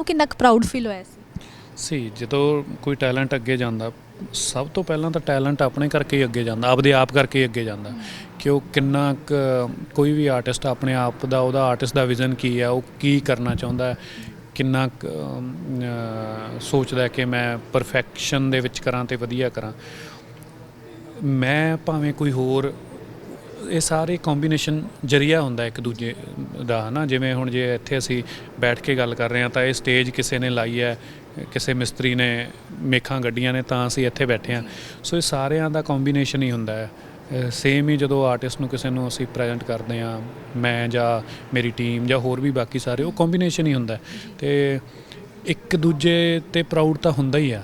ਉਹ ਕਿੰਨਾ ਕੁ ਪ੍ਰਾਊਡ ਫੀਲ ਹੋਇਆ ਸੀ? ਸੀ ਜਦੋਂ ਕੋਈ ਟੈਲੈਂਟ ਅੱਗੇ ਜਾਂਦਾ ਸਭ ਤੋਂ ਪਹਿਲਾਂ ਤਾਂ ਟੈਲੈਂਟ ਆਪਣੇ ਕਰਕੇ ਹੀ ਅੱਗੇ ਜਾਂਦਾ ਆਪਦੇ ਆਪ ਕਰਕੇ ਹੀ ਅੱਗੇ ਜਾਂਦਾ। ਕਿ ਉਹ ਕਿੰਨਾ ਕੁ ਕੋਈ ਵੀ ਆਰਟਿਸਟ ਆਪਣੇ ਆਪ ਦਾ ਉਹਦਾ ਆਰਟਿਸਟ ਦਾ ਵਿਜ਼ਨ ਕੀ ਹੈ ਉਹ ਕੀ ਕਰਨਾ ਚਾਹੁੰਦਾ ਹੈ ਕਿੰਨਾ ਕੁ, ਅਮ, ਅਹ, ਸੋਚਦਾ ਹੈ ਕਿ ਮੈਂ ਪਰਫੈਕਸ਼ਨ ਦੇ ਵਿੱਚ ਕਰਾਂ ਤੇ ਵਧੀਆ ਕਰਾਂ। ਮੈਂ ਭਾਵੇਂ ਕੋਈ ਹੋਰ ਇਹ ਸਾਰੇ ਕੰਬੀਨੇਸ਼ਨ ਜਰੀਆ ਹੁੰਦਾ ਇੱਕ ਦੂਜੇ ਦਾ, ਹਨਾ? ਜਿਵੇਂ ਹੁਣ ਜੇ ਇੱਥੇ ਅਸੀਂ ਬੈਠ ਕੇ ਗੱਲ ਕਰ ਰਹੇ ਹਾਂ ਤਾਂ ਇਹ ਸਟੇਜ ਕਿਸੇ ਨੇ ਲਾਈ ਹੈ, ਕਿਸੇ ਮਿਸਤਰੀ ਨੇ ਮੇਖਾਂ ਗੱਡੀਆਂ ਨੇ ਤਾਂ ਅਸੀਂ ਇੱਥੇ ਬੈਠੇ ਹਾਂ। ਸੋ ਇਹ ਸਾਰਿਆਂ ਦਾ ਕੰਬੀਨੇਸ਼ਨ ਹੀ ਹੁੰਦਾ ਹੈ। ਸੇਮ ਹੀ ਜਦੋਂ ਆਰਟਿਸਟ ਨੂੰ ਕਿਸੇ ਨੂੰ ਅਸੀਂ ਪ੍ਰੈਜ਼ੈਂਟ ਕਰਦੇ ਹਾਂ, ਮੈਂ ਜਾਂ ਮੇਰੀ ਟੀਮ ਜਾਂ ਹੋਰ ਵੀ ਬਾਕੀ ਸਾਰੇ, ਉਹ ਕੰਬੀਨੇਸ਼ਨ ਹੀ ਹੁੰਦਾ ਹੈ। ਤੇ ਇੱਕ ਦੂਜੇ ਤੇ ਪ੍ਰਾਊਡ ਤਾਂ ਹੁੰਦਾ ਹੀ ਆ।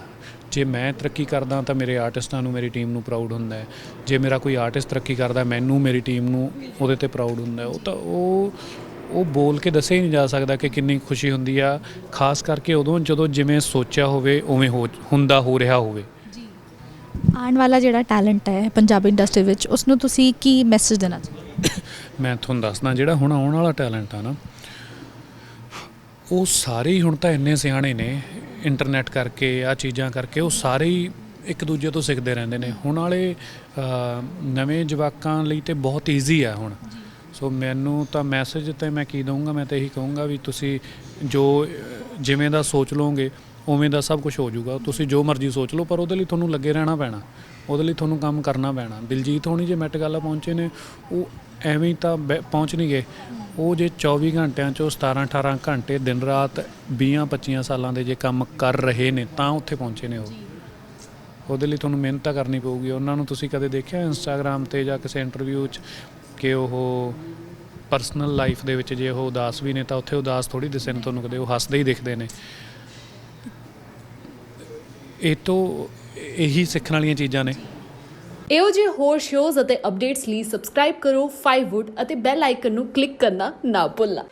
ਜੇ ਮੈਂ ਤਰੱਕੀ ਕਰਦਾ ਤਾਂ ਮੇਰੇ ਆਰਟਿਸਟਾਂ ਨੂੰ ਮੇਰੀ ਟੀਮ ਨੂੰ ਪ੍ਰਾਊਡ ਹੁੰਦਾ ਹੈ। ਜੇ ਮੇਰਾ ਕੋਈ ਆਰਟਿਸਟ ਤਰੱਕੀ ਕਰਦਾ ਮੈਨੂੰ ਮੇਰੀ ਟੀਮ ਨੂੰ ਉਹਦੇ ਤੇ ਪ੍ਰਾਊਡ ਹੁੰਦਾ ਉਹ ਤਾਂ ਉਹ ਉਹ ਬੋਲ ਕੇ ਦੱਸਿਆ ਹੀ ਨਹੀਂ ਜਾ ਸਕਦਾ ਕਿ ਕਿੰਨੀ ਖੁਸ਼ੀ ਹੁੰਦੀ ਆ ਖਾਸ ਕਰਕੇ ਉਦੋਂ ਜਦੋਂ ਜਿਵੇਂ ਸੋਚਿਆ ਹੋਵੇ ਉਵੇਂ ਹੋ ਹੁੰਦਾ ਹੋ ਰਿਹਾ ਹੋਵੇ। ਜੀ। ਆਉਣ ਵਾਲਾ ਜਿਹੜਾ ਟੈਲੈਂਟ ਹੈ ਪੰਜਾਬੀ ਇੰਡਸਟਰੀ ਵਿੱਚ ਉਸ ਨੂੰ ਤੁਸੀਂ ਕੀ ਮੈਸੇਜ ਦੇਣਾ ਚਾਹੁੰਦੇ ਮੈਂ ਤੁਹਾਨੂੰ ਦੱਸਦਾ ਜਿਹੜਾ ਹੁਣ ਆਉਣ ਵਾਲਾ ਟੈਲੈਂਟ ਆ ਨਾ ਉਹ ਸਾਰੇ ਹੀ ਹੁਣ ਤਾਂ ਇੰਨੇ ਸਿਆਣੇ ਨੇ ਇੰਟਰਨੈਟ ਕਰਕੇ ਆ ਚੀਜ਼ਾਂ ਕਰਕੇ, ਉਹ ਸਾਰੇ ਹੀ ਇੱਕ ਦੂਜੇ ਤੋਂ ਸਿੱਖਦੇ ਰਹਿੰਦੇ ਨੇ। ਹੁਣ ਵਾਲੇ ਨਵੇਂ ਜਵਾਕਾਂ ਲਈ ਤੇ ਬਹੁਤ ਈਜ਼ੀ ਆ ਹੁਣ। ਸੋ ਮੈਨੂੰ ਤਾਂ ਮੈਸੇਜ ਤੇ ਮੈਂ ਕੀ ਦਊਂਗਾ, ਮੈਂ ਤਾਂ ਇਹੀ ਕਹੂੰਗਾ ਵੀ ਤੁਸੀਂ ਜੋ ਜਿਵੇਂ ਦਾ ਸੋਚ ਲਓਗੇ ਉਵੇਂ ਦਾ ਸਭ ਕੁਝ ਹੋ ਜਾਊਗਾ। ਤੁਸੀਂ ਜੋ ਮਰਜ਼ੀ ਸੋਚ ਲਓ ਪਰ ਉਹਦੇ ਲਈ ਤੁਹਾਨੂੰ ਲੱਗੇ ਰਹਿਣਾ ਪੈਣਾ। ਉਹਦੇ ਲਈ ਤੁਹਾਨੂੰ ਕੰਮ ਕਰਨਾ ਪੈਣਾ। ਦਿਲਜੀਤ ਹੋਣੀ ਜੇ ਮੈਟ ਗਾਲਾ ਪਹੁੰਚੇ ਨੇ ਉਹ ਐਵੇਂ ਤਾਂ ਪਹੁੰਚ ਨਹੀਂ ਗਏ। ਉਹ ਜੇ 24 ਘੰਟਿਆਂ ਚੋਂ 17 18 ਘੰਟੇ ਦਿਨ ਰਾਤ 20 25 ਸਾਲਾਂ ਦੇ ਜੇ ਕੰਮ ਕਰ ਰਹੇ ਨੇ ਤਾਂ ਉੱਥੇ ਪਹੁੰਚੇ ਨੇ ਉਹ। ਉਹਦੇ ਲਈ ਤੁਹਾਨੂੰ ਮਿਹਨਤ ਤਾਂ ਕਰਨੀ ਪਊਗੀ। ਉਹਨਾਂ ਨੂੰ ਤੁਸੀਂ ਕਦੇ ਦੇਖਿਆ ਇੰਸਟਾਗ੍ਰam ਤੇ ਜਾਂ ਕਿਸੇ ਇੰਟਰਵਿਊ 'ਚ ਕਿ ਉਹ ਪਰਸਨਲ ਲਾਈਫ ਦੇ ਵਿੱਚ ਜੇ ਉਹ ਉਦਾਸ ਵੀ ਨੇ ਤਾਂ ਉੱਥੇ ਉਦਾਸ ਥੋੜੀ ਦਿਸੇ ਨੇ ਤੁਹਾਨੂੰ ਕਦੇ। ਉਹ ਹੱਸਦੇ ਹੀ ਦਿਖਦੇ ਨੇ। ਇਹ ਤੋਂ ਇਹੀ ਸਿੱਖਣ ਵਾਲੀਆਂ ਚੀਜ਼ਾਂ ਨੇ। ਇਹੋ ਜਿਹੇ ਹੋਰ ਸ਼ੋਜ਼ ਅਤੇ ਅਪਡੇਟਸ ਲਈ ਸਬਸਕ੍ਰਾਈਬ ਕਰੋ 5wood ਅਤੇ ਬੈਲ ਆਈਕਨ ਨੂੰ ਕਲਿੱਕ ਕਰਨਾ ਨਾ ਭੁੱਲਣਾ।